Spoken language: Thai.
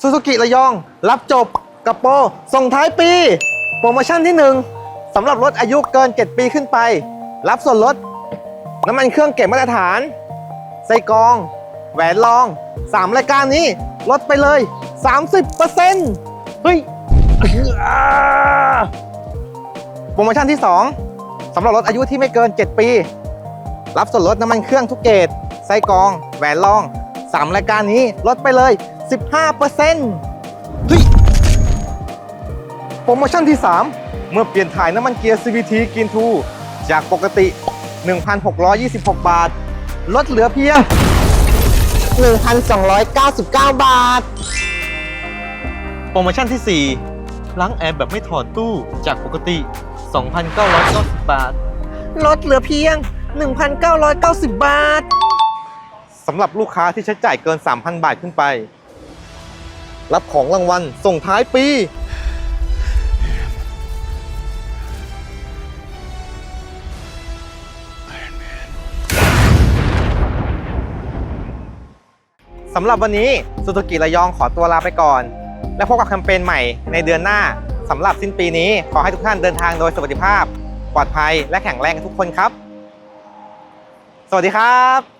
ซูซูกิระยอง รับจบกับโปรส่งท้ายปี โปรโมชั่นที่ 1สำหรับรถอายุเกิน 7 ปีขึ้นไป รับส่วนลด น้ำมันเครื่องเก็บมาตรฐาน ไส้กรอง แหวนรอง 3 รายการนี้ ลดไปเลย 30%เฮ้ยโปรโมชั่นที่ 2สำหรับรถอายุที่ไม่เกิน 7 ปี รับส่วนลดน้ำมันเครื่องทุกเกรดไส้กรอง แหวนรอง 3 รายการนี้ลดไปเลย 15%เฮ้ยโปรโมชั่นที่ 3 เมื่อเปลี่ยนถ่ายน้ำมันเกียร์ CVT กินทูจากปกติ 1,626 บาท ลดเหลือเพียง 1,299 บาท โปรโมชั่นที่ 4 ล้างแอร์แบบไม่ถอดตู้จากปกติ 2,990 บาท ลดเหลือเพียง 1,990 บาท สำหรับลูกค้าที่ใช้จ่ายเกิน 3,000 บาทขึ้นไป รับของรางวัลส่งท้ายปี สำหรับวันนี้ซูซูกิระยองขอตัวลาไปก่อน และพบกับแคมเปญใหม่ในเดือนหน้าสำหรับสิ้นปีนี้ ขอให้ทุกท่านเดินทางโดยสวัสดิภาพ ปลอดภัยและแข็งแรงทุกคนครับ สวัสดีครับ